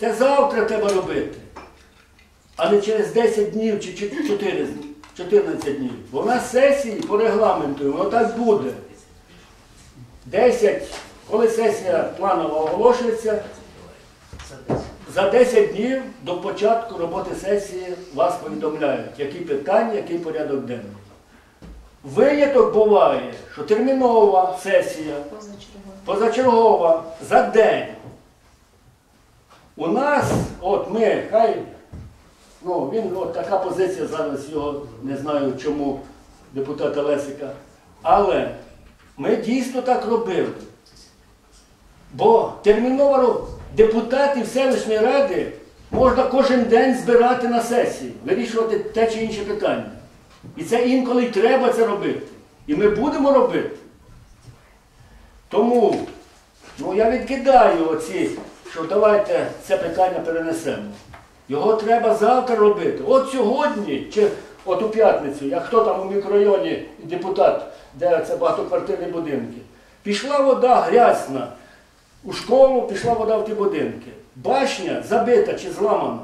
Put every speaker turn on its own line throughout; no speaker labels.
це завтра треба робити, а не через 10 днів чи 4, 14 днів. Бо в нас сесії по регламенту, воно так буде. 10, коли сесія планова оголошується, за 10 днів до початку роботи сесії вас повідомляють, які питання, який порядок денний. Виняток буває, що термінова сесія, позачергова за день. У нас, от ми, хай, ну він от така позиція зараз його не знаю чому депутата Лесика. Але ми дійсно так робили. Бо терміново депутатів селищної ради можна кожен день збирати на сесії, вирішувати те чи інше питання. І це інколи й треба це робити. І ми будемо робити. Тому ну, я відкидаю оці, що давайте це питання перенесемо. Його треба завтра робити. От сьогодні, чи от у п'ятницю, як хто там у мікрорайоні депутат, де це багатоквартирні будинки, пішла вода грязна у школу, пішла вода в ті будинки. Башня забита чи зламана.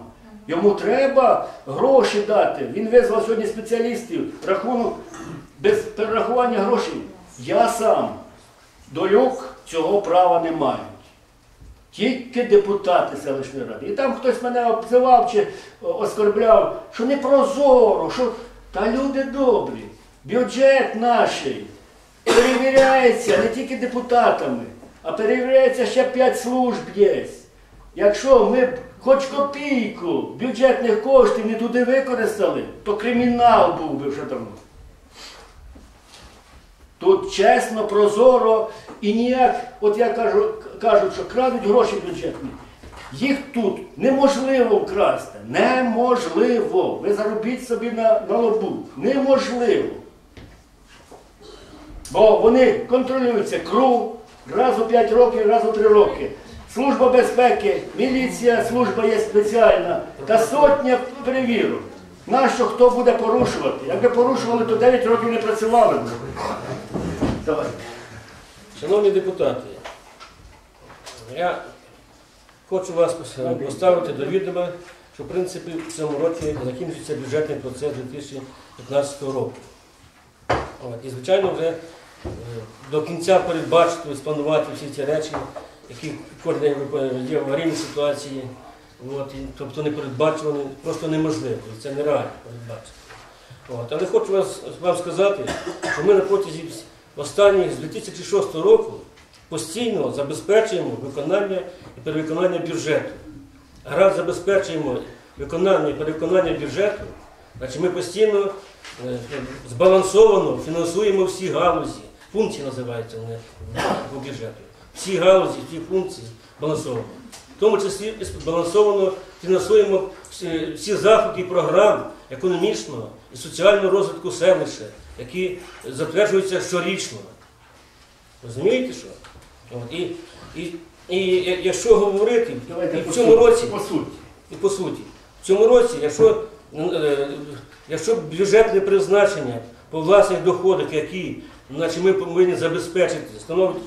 Йому треба гроші дати. Він визвав сьогодні спеціалістів, рахунок без перерахування грошей. Я сам до люк цього права не мають. Тільки депутати селищної ради. І там хтось мене обзивав чи оскорбляв, що не прозоро, що та люди добрі. Бюджет наш перевіряється не тільки депутатами, а перевіряється ще п'ять служб є. Якщо ми хоч копійку бюджетних коштів не туди використали, то кримінал був би вже давно. Тут чесно, прозоро і ніяк, от я кажу, кажуть, що крадуть гроші бюджетні. Їх тут неможливо вкрасти. Неможливо. Ви заробіть собі на, на лобу. Неможливо. Бо вони контролюються КРУ раз у 5 років, раз у 3 роки. Служба безпеки, міліція, служба є спеціальна та сотня перевірок. Нащо хто буде порушувати? Якби порушували, то 9 років не працювали. Давай.
Шановні депутати, я хочу вас поставити до відома, що в принципі в цьому році закінчується бюджетний процес 2015 року. І, звичайно, вже е, до кінця передбачити, спланувати всі ці речі, які кожен день є в аварійній ситуації, от, і, тобто не передбачувані, просто неможливо, це нереально передбачити. От, але хочу вас, вам сказати, що ми на протязі останніх з 2006 року постійно забезпечуємо виконання і перевиконання бюджету. А раз забезпечуємо виконання і перевиконання бюджету, значить ми постійно е, збалансовано фінансуємо всі галузі. Функції називаються вони по бюджету. Всі галузі, всі функції збалансовано. В тому числі збалансовано фінансуємо всі, заходи і програм економічного і соціального розвитку селища, які затверджуються щорічно. Розумієте що? От, і, і, і якщо говорити,
Давайте
і в цьому році,
по суті.
і по суті, в цьому році, якщо, е, якщо бюджетне призначення по власних доходах, які значить, ми повинні забезпечити, становить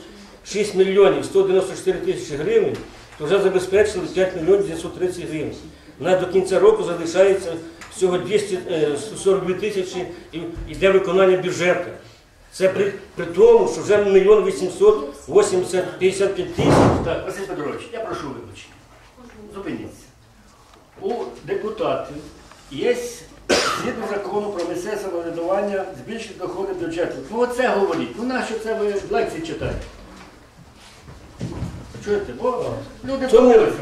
6 мільйонів 194 тисячі гривень, то вже забезпечили 5 мільйонів 930 гривень. У нас до кінця року залишається всього 242 тисячі йде виконання бюджету. Це при, при тому, що вже мільйон 880 55 тисяч.
Так, Василь Петрович, я прошу вибачення. Зупиніться. У депутатів є згідно закону про місцеве самоврядування збільшити доходи бюджету. Ну оце говоріть. Ну нащо це ви лекції читаєте? Чуєте? Бо люди
Тому,
помилися.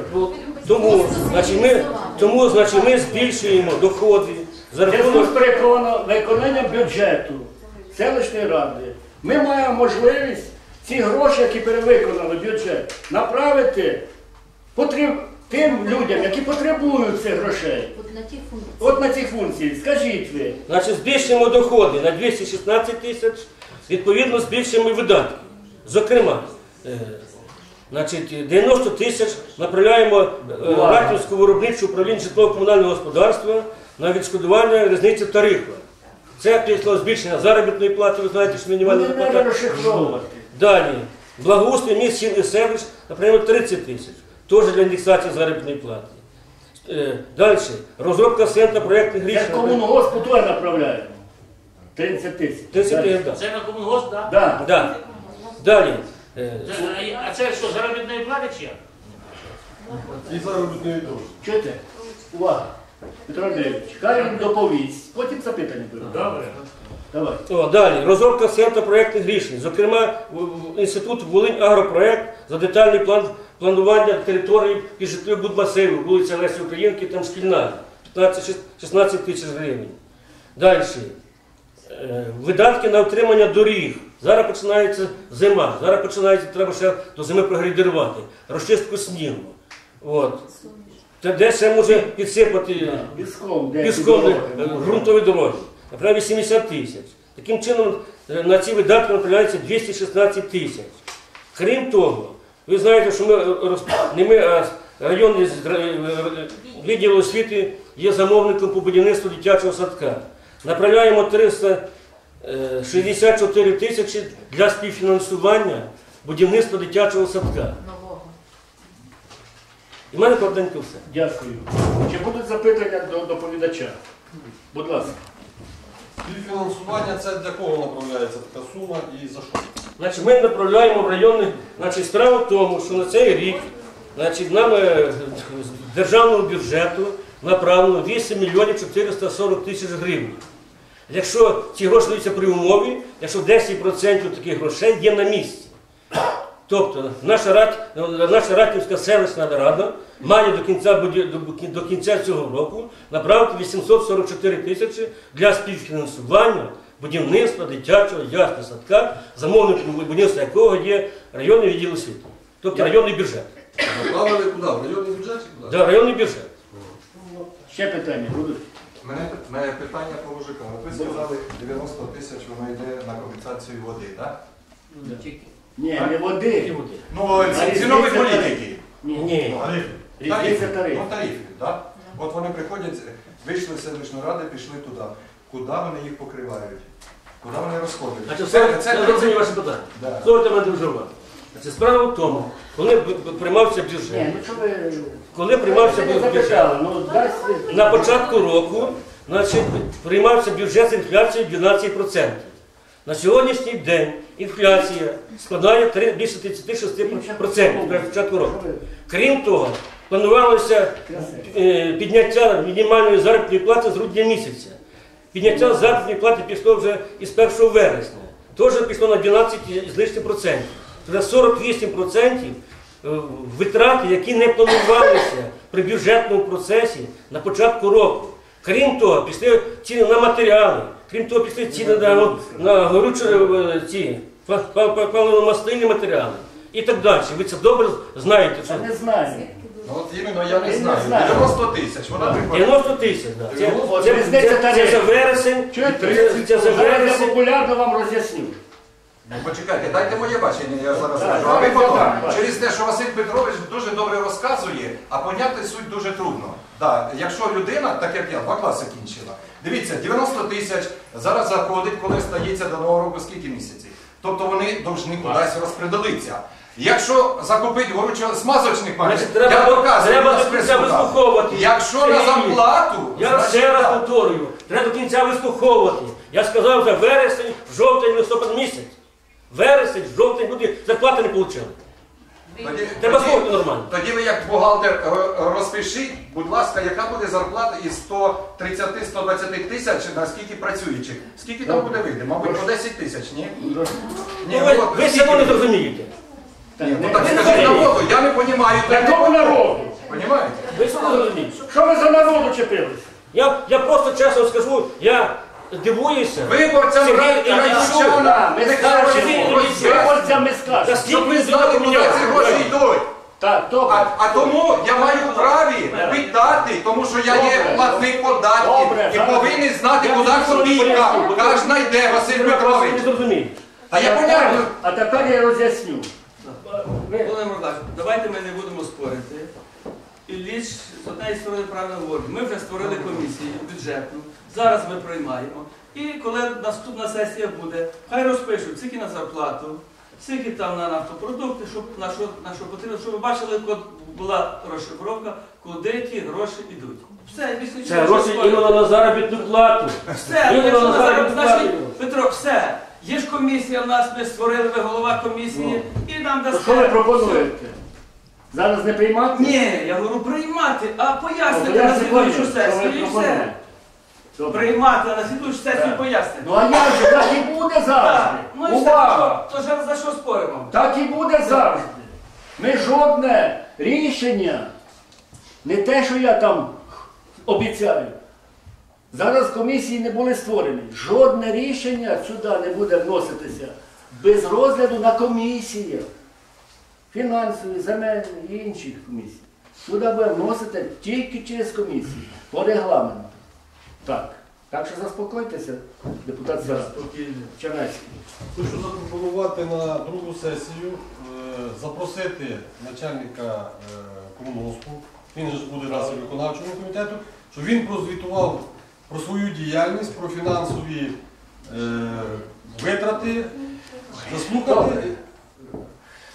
тому, значить, ми, тому значить, ми збільшуємо доходи за
Зв'язку з
рахунок
переконо- виконанням бюджету селищної ради. Ми маємо можливість ці гроші, які перевиконали бюджет, направити потреб... тим людям, які потребують цих грошей.
От на ті функції.
От на ці функції, скажіть ви.
значить, збільшуємо доходи на 216 тисяч, відповідно збільшуємо і видатки. Зокрема, е, значить, 90 тисяч направляємо е, Ратівську виробничу управління житлово-комунального господарства на відшкодування різниці в тарифах. Це пішло збільшення заробітної плати, ви знаєте, що мінімальна плата. Далі. Благоустрій міст сіл і селищ, наприклад, 30 тисяч. теж для індексації заробітної плати. Е, Далі. Розробка центру проєктних
Це
рішень.
комунгоспу туди направляємо. 30 тисяч.
30 тисяч, так.
Це на комунгосп, так?
Да.
Далі. Е,
Це- А це що, заробітної плати чи як?
І заробітної теж.
Чуєте? Увага. Петро Андрійович, хай він доповість. Потім запитання буде.
Добре.
Давай.
О, далі. Розробка центру проєктних рішень. Зокрема, в- в інститут Волинь Агропроект за детальний план планування території і житлових будмасивів, вулиця Лесі Українки, там шкільна, 15-16 тисяч гривень. Далі. Е, Видатки на утримання доріг. Зараз починається зима. Зараз починається, треба ще до зими прогрейдерувати. Розчистку снігу. От. Та де ще може підсипати
Піском, де
ґрунтові дороги. Наприклад, 80 тисяч. Таким чином е, на ці видатки направляється 216 тисяч. Крім того, ви знаєте, що ми е, не ми, а районний з- е, е, відділ освіти є замовником по будівництву дитячого садка. Направляємо 364 тисячі для співфінансування будівництва дитячого садка. І в мене коротенько все.
Дякую. Чи будуть запитання до доповідача? Будь ласка.
Співфінансування це для кого направляється така сума і за що?
Значить, ми направляємо в районний. Значить, справа в тому, що на цей рік значить, нам е, з державного бюджету направлено 8 мільйонів 440 тисяч гривень. Якщо ці гроші даються при умові, якщо 10% таких грошей є на місці. Тобто наша, рад, наша Ратівська селищна рада має до кінця, до- кінця цього року направити 844 тисячі для співфінансування будівництва дитячого ясного садка, замовником будівництва якого є районний відділ освіти, тобто районний бюджет.
Направили куди? В районний бюджет куди?
Да, районний бюджет.
Ще питання будуть?
Мене мене питання по мужикам. От ви сказали, 90 тисяч воно йде на компенсацію води, так?
Ні, не води.
Ну,
А
ці-
різниця
цінові політики.
Ні.
Ні.
Різниця тарифів.
Ну, тарифів, так? От вони приходять, вийшли з селищної ради, пішли туди. Куди вони їх покривають? Куди вони розходять?
Значить, все,
це,
я зрозумів ваше питання.
Да.
Слухайте мене дуже уважно. Значить, справа в тому, коли б- приймався
Ні,
бюджет,
ну що ви...
коли приймався
Ви
бюджет,
запитали, ну дасть...
На початку року значить, приймався бюджет з інфляцією 12%. На сьогоднішній день інфляція складає три- більше 36% на початку року. Крім того, планувалося е, підняття мінімальної заробітної плати з грудня місяця. Підняття заробітної плати пішло вже із 1 вересня. Теж пішло на 12 з лишнім процентів. Це 48 процентів е, витрати, які не планувалися при бюджетному процесі на початку року. Крім того, пішли ціни на матеріали, крім того, пішли ціни на, на горючі е, ці паливно-мастильні матеріали і так далі. Ви це добре знаєте. Що
Я не знаю.
Ну, от іменно я не
не
знаю. 90 тисяч, вона приходить.
90 тисяч. Да. Це,
От
це, це, це, за вересень. Це, це за
Зараз я популярно вам роз'ясню.
Ну, почекайте, дайте моє бачення, я зараз скажу. А ви потім, через те, що Василь Петрович дуже добре розказує, а поняти суть дуже трудно. Да, якщо людина, так як я, два класи кінчила, дивіться, 90 тисяч зараз заходить, коли стається до нового року скільки місяців. Тобто вони повинні кудись розпределитися. Якщо закупити горючо смазочних магазин, я доказую,
треба до кінця вислуховувати.
Якщо на зарплату,
Я ще раз повторюю, треба до кінця вислуховувати. Я сказав за вересень, жовтень, листопад місяць. Вересень, жовтень, люди зарплати не отримали.
Тоді,
Треба
тоді-
слухати нормально.
Тоді ви як бухгалтер е, розпишіть, будь ласка, яка буде зарплата із 130-120 тисяч на скільки працюючих? Скільки там буде вийти? Мабуть, по 10 тисяч, ні? Ні,
Ну, ви,
от
ви
скільки
одно не
буде?
зрозумієте.
Ні, ну
не-
так скажіть народу, я не розумію.
Такого народу.
Понімаєте?
Ви все одно зрозумієте.
Що ви за народу чепилися?
Я, я просто чесно скажу, я дивуюся.
Виборцям
Сергій
Ра- Радчуна,
ми скажемо, виборцям ми скажемо.
щоб ви знали, куди ці гроші йдуть.
Так, добре.
А, а тому я маю праві питати, тому що я є платник податків
Добре,
і
зараз.
повинен знати,
Я
куди
просто
копійка.
поясню.
Кожна йде, Василь
просто
Петрович.
не зрозумієте.
Та я понятно.
А тепер я роз'ясню.
Володимир Миколаївич, давайте ми не будемо спорити. Ілліч з однієї сторони правильно говорить. Ми вже створили комісію бюджетну, зараз ми приймаємо. І коли наступна сесія буде, хай розпишуть, скільки на зарплату, скільки там на нафтопродукти, щоб на що, на що потрібно, щоб ви бачили от була розшифровка, куди ті гроші йдуть. Все, більше
Це
нічого
гроші
не
іменно на заробітну плату.
Все, ну, якщо
на
на зараз, значить. Петро, все. Є ж комісія в нас, ми створили, ви голова комісії, і нам
То
дасть.
що ви пропонуєте? Зараз не приймати?
Ні, я говорю приймати, а
Ну,
пояснити
я
на слідуючу
що ви
сесію і все.
пропонуєте?
Приймати на слідуючу сесію
Так.
пояснити.
Ну а як же так і буде завжди?
Так, ну і
Увага!
то ж за що споримо?
Так і буде завжди. Ми жодне рішення, не те, що я там обіцяю. Зараз комісії не були створені. Жодне рішення сюди не буде вноситися без розгляду на комісіях. Фінансові, земельні і інші комісії. Сюди буде вносити тільки через комісію, по регламенту. Так. Так що заспокойтеся, депутат Сара. Чернецький.
Хочу запропонувати на другу сесію е, запросити начальника е, комунгоспу, він же ж буде нас виконавчому комітету, щоб він прозвітував про свою діяльність, про фінансові е, витрати, заслухати.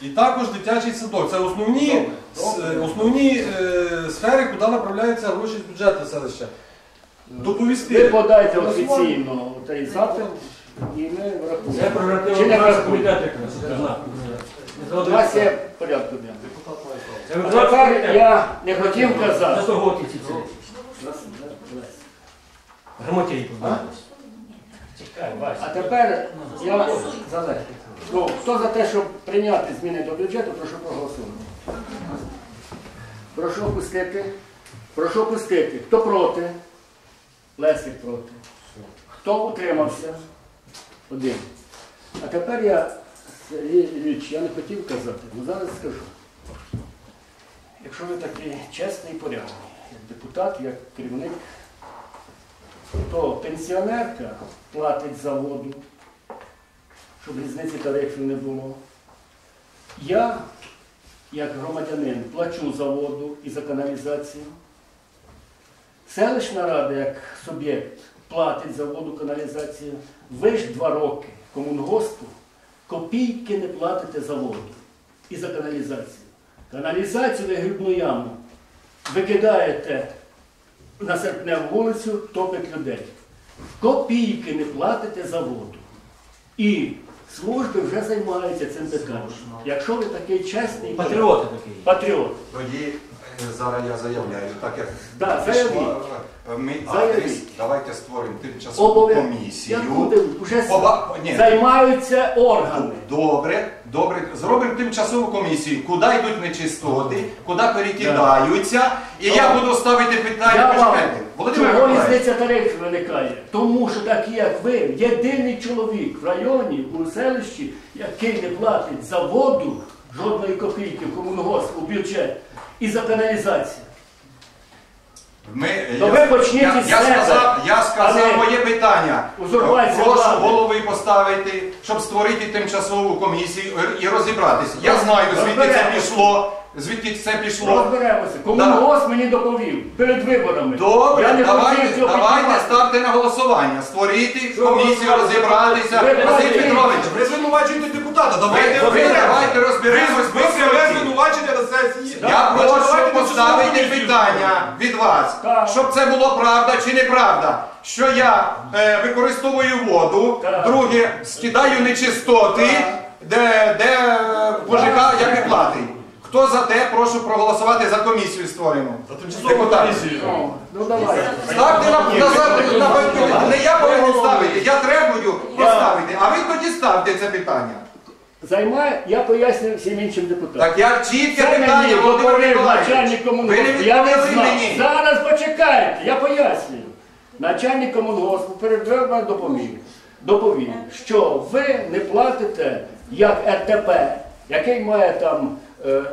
І також дитячий садок. Це основні,
Добре,
с- основні е, сфери, куди направляються гроші з бюджету селища. Доповісти.
Ви подайте офіційно цей запит і ми
Це
врахуємо. Чи не врахуємо?
комітет якраз.
У нас є.
Це
А
виконавчий
тепер
комітет.
я не хотів казати.
Заслуговуйте ці цілі. Грамотєї
Вася.
А тепер я. Ну, хто за те, щоб прийняти зміни до бюджету, прошу проголосувати. Прошу опустити. Прошу опустити. Хто проти? Лесик проти. Хто утримався? Один. А тепер я, Сергій я не хотів казати, але зараз скажу. Якщо ви такий чесний і порядний, як депутат, як керівник, то пенсіонерка платить за воду, щоб різниці тарифів не було. Я, як громадянин, плачу за воду і за каналізацію. Селищна рада, як суб'єкт, платить за воду, каналізацію. Ви ж два роки комунгоспу копійки не платите за воду і за каналізацію. Каналізацію ви грибну яму викидаєте на серпневу вулицю, топить людей. Копійки не платите за воду. І служби вже займаються цим питанням. Якщо ви такий чесний
Патріоти такі.
патріот,
Тоді зараз я заявляю, так як
Да, заявіть.
е,
Заявіть.
адрес, давайте створимо тимчасову
обов'язково
комісію.
вже
Поба- Ні.
займаються органи.
Добре, добре, зробимо тимчасову комісію, куди йдуть нечистоти, куди перекидаються, і я буду ставити питання.
Я вам
Почекайте, Володимир
чого
Миколаївич,
різниця тарифів виникає? Тому що такі, як ви, єдиний чоловік в районі, у селищі, який не платить за воду жодної копійки в комунгосп у бюджет і за каналізацію.
Ми,
То
я,
ви почніть
я,
із
я
себе,
сказав, я сказав
а не
моє питання.
узурпація
Прошу
влади.
голови поставити, щоб створити тимчасову комісію і розібратися. Я знаю, звідки це пішло. Звідки це пішло.
Розберемося. Комунгосп мені доповів перед виборами.
Добре,
Я не
давайте,
цього
давайте
піднімати.
ставте на голосування. Створити
Що
комісію, розібратися.
Ви
Василь Петрович,
Ви звинувачуєте депутата, давайте
ви
розберемося.
давайте розберемось
Ви
суті.
звинувачення на сесії.
Я прошу поставити питання від вас,
Так.
щоб це було правда чи неправда. Що я е, використовую воду,
Так.
друге скидаю нечистоти,
Так.
де, де е, ПЖК як і платить. Хто за те, прошу проголосувати за комісію створену.
За тимчасову комісію.
Ну, давайте.
Ставте на, на, на, на, не я повинен ставити, я требую поставити, а ви тоді ставте це питання.
Займає, я пояснюю всім іншим депутатам.
Так я чітке
Це
питання, Володимир Миколаївич.
начальник
Ви не.
Я не
відповіли
знав.
мені.
Зараз почекайте, я пояснюю. Начальник комунгоспу перед виборами доповів, доповів, що ви не платите як РТП, який має там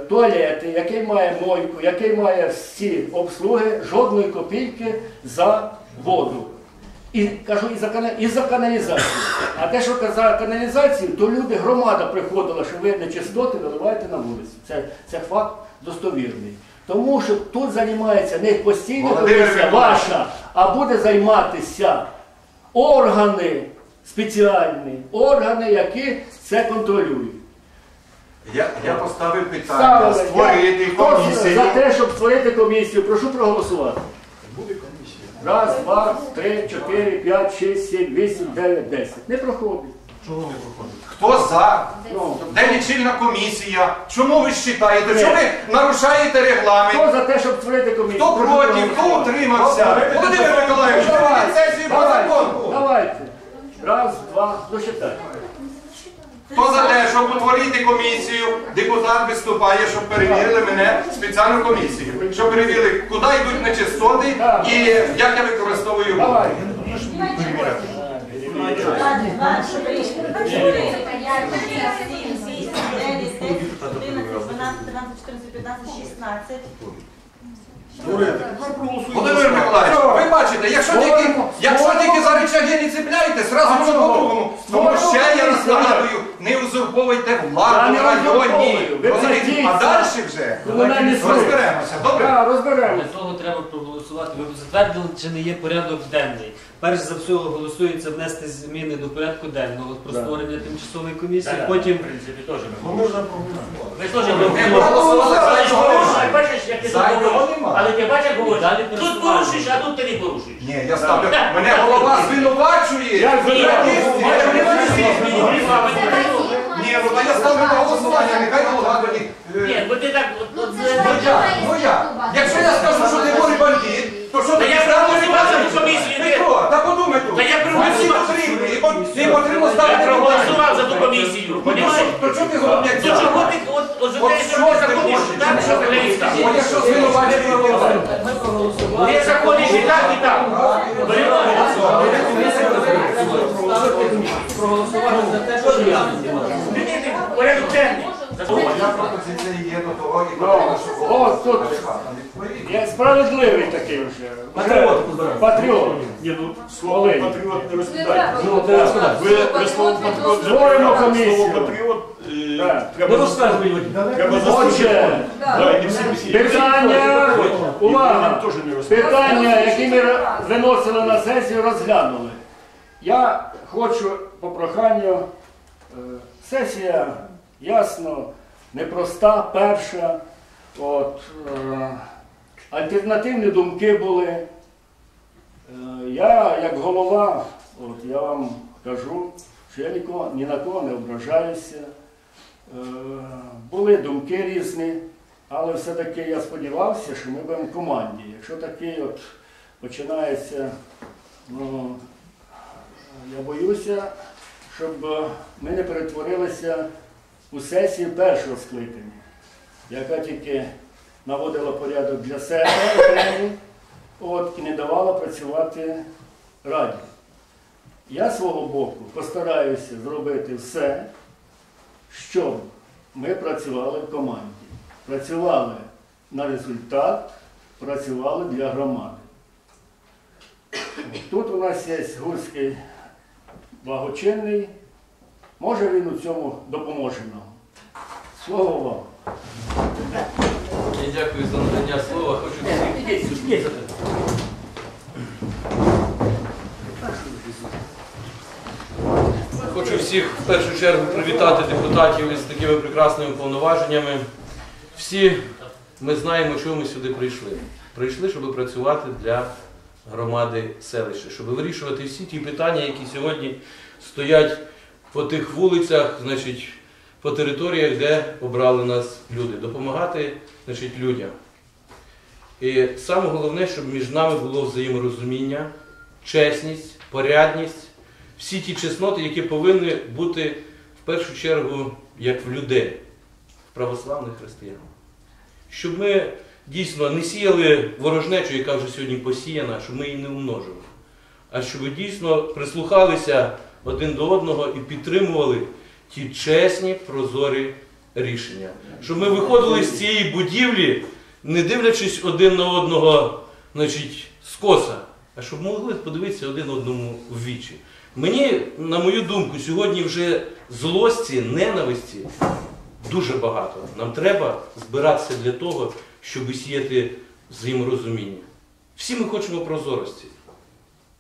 туалети, який має мойку, який має всі обслуги, жодної копійки за воду. І кажу, і за, і за каналізацію. А те, що за каналізацію, то люди, громада приходила, що ви нечистоти виливаєте на вулицю. Це, це факт достовірний. Тому що тут займається не постійна комісія ваша, а буде займатися органи спеціальні, органи, які це контролюють.
Я, я поставив питання
Ставили.
створити
Я- Хто
комісію.
за те, щоб створити комісію, прошу проголосувати. Раз, два, три, чотири, п'ять, шість, сім, вісім, дев'ять, десять. Не проходить.
Чого не проходить?
Хто за?
Ну,
Де лічильна комісія? Чому ви вважаєте?
Ні.
Чому ви нарушаєте регламент?
Хто за те, щоб створити комісію?
Хто
Прошу
проти,
проголосувати.
хто утримався? Володимир Миколаївич,
Давайте,
сесію по
давайте,
закону.
Давайте. Раз, два, досчитай.
Хто за те, щоб утворити комісію, депутат виступає, щоб перевірили мене спеціальну комісію, щоб перевірили, куди йдуть нечистоти і як я використовую.
Дев'ять, 10, 11, 12,
14, 15, 16.
Володимир Миколаївич, ви бачите, якщо тільки, якщо тільки за речаги не цепляєтесь, зразу
А чого?
по-другому. Тому ще я
комісію,
нагадую, не узурповуйте
Я
владу в районі. А далі вже розберемося, добре?
Так,
Для того треба проголосувати. Ви затвердили, чи не є порядок денний. Перш за все голосується внести зміни до порядку денного про створення тимчасової комісії. Потім
в принципі, теж
Ну. Ми
теж
Ми
ми
проголосували за
Бачиш, порушуєш, Бачиш, як ти тут
його
говориш.
нема.
Але ти бачиш, як говориш,
Далі
тут
пересування.
порушуєш, а тут ти не порушуєш.
Ні, я ставлю. Мене голова звинувачує.
Я.
Ні, ну та я ставлю на голосування, нехай голова тоді. е,
Ні, бо ти так... от-
Ну, це ж
Ну
от-
я, ну я. Якщо я скажу, що ти мой бандит, то що
Та
ти
я проголосував за цю комісію,
Ти
ні.
хто? Та
я проголосував.
по- потрібно
Я
ставити
проголосував за ту комісію,
Ну,
понімаєш?
що- То чого ти головняк
То чого ти от, те, що
що
ти
ти
заходиш
хочеш?
так, що ти
звинувачує голова.
Ти заходиш і так, і так.
Проголосувати за те, що я.
Змінити порядок денний.
Моя пропозиція є до того, і
Ну,
потрібно, щоб
о, тут. Я справедливий такий вже.
Патріот.
Патріот.
Ні, ну слово патріот не розкидайте.
Ну, не розкидайте.
Ви, ви слово патріот
Створимо комісію.
Слово патріот е,
Так.
Не
треба,
розказуй людям.
треба
Отже,
заслужити. Да, і не всі всі.
питання, увага,
нам теж не розкидайте.
питання, які ми виносили на сесію, розглянули. Я хочу по проханню, е, сесія, ясно, непроста, перша. От, е, альтернативні думки були. Е, Я, як голова, от, я вам кажу, що я нікого, ні на кого не ображаюся. Е, Були думки різні, але все-таки я сподівався, що ми будемо в команді. Якщо такий от починається, ну, я боюся, щоб ми не перетворилися у сесію першого скликання, яка тільки наводила порядок для себе окремий, от, і не давала працювати раді. Я свого боку постараюся зробити все, щоб ми працювали в команді. Працювали на результат, працювали для громади. Тут у нас є Гурський благочинний, може він у цьому допоможе нам. Слово вам.
Дякую за надання слова. Хочу всіх
сюди.
Хочу всіх в першу чергу привітати депутатів із такими прекрасними повноваженнями. Всі ми знаємо, чого ми сюди прийшли. Прийшли, щоб працювати для громади селища, щоб вирішувати всі ті питання, які сьогодні стоять по тих вулицях, значить, по територіях, де обрали нас люди. Допомагати значить, людям. І саме головне, щоб між нами було взаєморозуміння, чесність, порядність всі ті чесноти, які повинні бути в першу чергу як в людей, в православних християн. Щоб ми дійсно не сіяли ворожнечу, яка вже сьогодні посіяна, щоб ми її не умножили, а щоб дійсно прислухалися один до одного і підтримували ті чесні, прозорі рішення. Щоб ми виходили з цієї будівлі, не дивлячись один на одного, значить, скоса, а щоб могли подивитися один одному в вічі. Мені, на мою думку, сьогодні вже злості, ненависті дуже багато. Нам треба збиратися для того, щоб сіяти взаєморозуміння. Всі ми хочемо прозорості.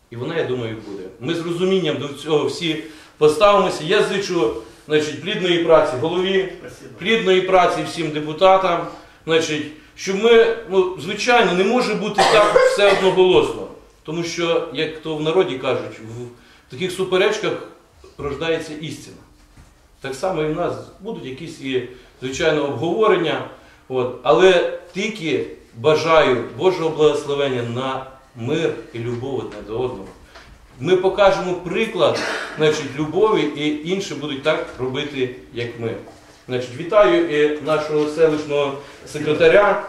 І вона, я думаю, буде. Ми з розумінням до цього всі поставимося. Я зичу значить, плідної праці голові, плідної праці всім депутатам. Значить, що ми, ну, звичайно, не може бути так все одноголосно. Тому що, як то в народі кажуть, в таких суперечках рождається істина. Так само і в нас будуть якісь і, звичайно, обговорення. От, але тільки бажаю Божого благословення на мир і любов одне до одного. Ми покажемо приклад значить, любові, і інші будуть так робити, як ми. Значить, вітаю і нашого селищного секретаря,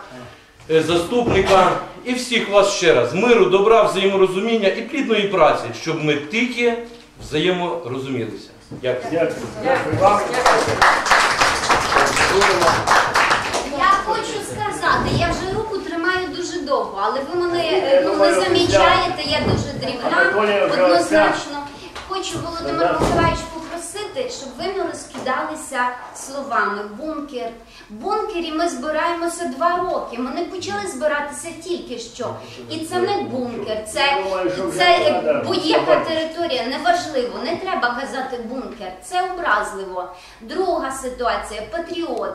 е, заступника і всіх вас ще раз. Миру, добра, взаєморозуміння і плідної праці, щоб ми тільки взаєморозумілися. Дякую.
Дякую. Дякую вам.
Я хочу сказати, я вже руку довго, але ви мене е, ну, не замічаєте, я дуже дрібна, однозначно. Хочу Володимир. Миколаївич попросити, щоб ви не розкидалися словами бункер. В бункері ми збираємося два роки. Ми не почали збиратися тільки що. І це не бункер, це, це будь-яка територія, неважливо, не треба казати бункер, це образливо. Друга ситуація патріот.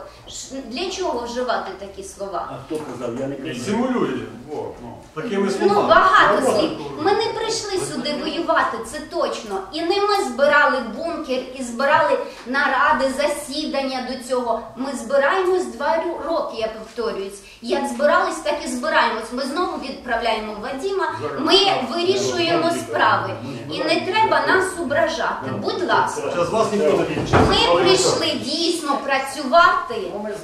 Для чого вживати такі слова?
А хто казав? Я не казав.
Симулює. Такими
Ну, багато слів. Ми не прийшли сюди воювати, це точно. І не ми збирали бункер і збирали наради, засідання до цього. Ми збираємось два роки, я повторююсь. Як збирались, так і збираємось. Ми знову відправляємо Вадіма, ми вирішуємо справи. І не треба нас ображати. Будь ласка. Ми прийшли дійсно працювати,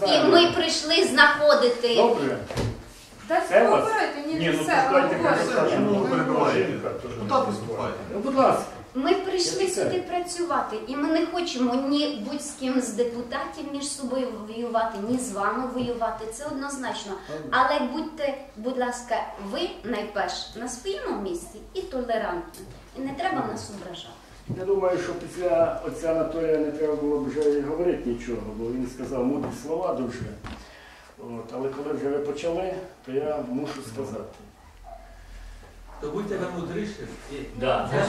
і ми прийшли знаходити.
Добре.
Не
ну
все.
Ну, Депутат
не
виступає.
Ну, будь ласка.
Ми прийшли сюди працювати, і ми не хочемо ні будь з ким з депутатів між собою воювати, ні з вами воювати. Це однозначно. Але будьте, будь ласка, ви найперше на своєму місці і толерантні. І не треба нас ображати.
Я думаю, що після отця Анатолія не треба було б вже і говорити нічого, бо він сказав мудрі слова дуже. От, але коли вже ви почали, то я мушу сказати.
То будьте ви мудріші.
Да.
Це.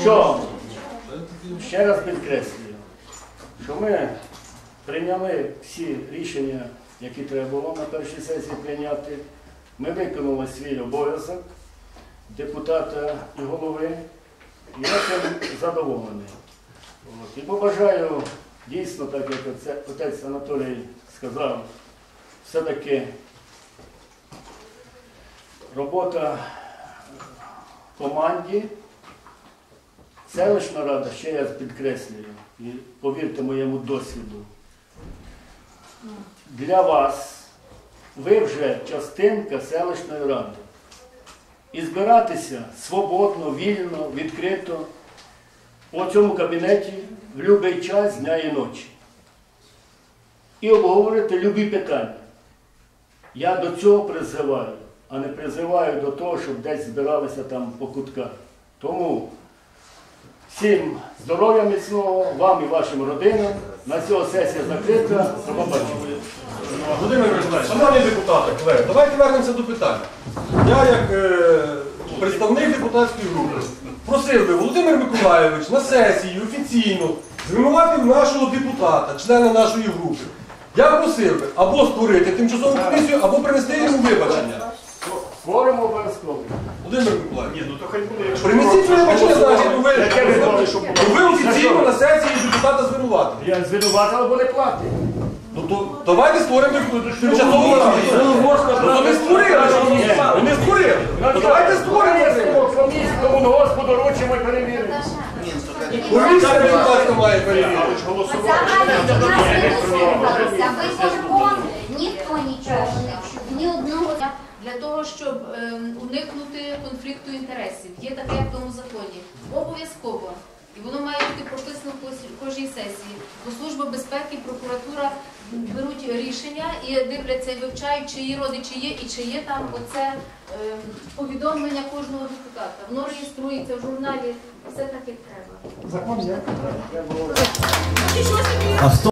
Що? Ще раз підкреслюю, що ми прийняли всі рішення, які треба було на першій сесії прийняти. Ми виконали свій обов'язок депутата і голови, я цим задоволений. От. І побажаю дійсно, так як отець Анатолій сказав, все-таки робота в команді. Селищна рада, ще я підкреслюю, і повірте моєму досвіду, для вас ви вже частинка селищної ради. І збиратися свободно, вільно, відкрито у цьому кабінеті в будь-який час дня і ночі. І обговорити любі питання. Я до цього призиваю, а не призиваю до того, щоб десь збиралися там по кутках. Тому всім здоров'я міцного, вам і вашим родинам. На цього сесія закрита.
Шановні депутати, колеги, давайте вернемося до питання. Я, як е, представник депутатської групи, просив би Володимир Миколаївич на сесії офіційно звинуватив нашого депутата, члена нашої групи. Я просив би або створити тимчасову комісію, або принести йому вибачення.
Створимо обов'язково.
Володимир Миколаївич,
Ні, ну то хай буде, якщо
принесіть вибачення, значить, ну ви,
Яке ви думали, що
ну ви офіційно на сесії депутата звинуватили.
Я звинуватив, або не платить.
Ну то давайте створимо тимчасову раду. Ну то не створили, ви не створили. Ну давайте створимо.
Комісію комунгоспу доручимо і перевіримо.
Комісія депутатська має перевірити.
Взагалі до нас не дослухалися. Виконком ніхто нічого не чув, ні одного.
Для того, щоб ем, уникнути конфлікту інтересів, є таке в тому законі. Обов'язково. І воно має бути прописано в кожній- кожній сесії. Бо Служба безпеки, прокуратура беруть рішення і дивляться і вивчають, чиї родичі є і чи є там оце е, повідомлення кожного депутата. Воно реєструється в журналі, все так як треба.
Закон є. Треба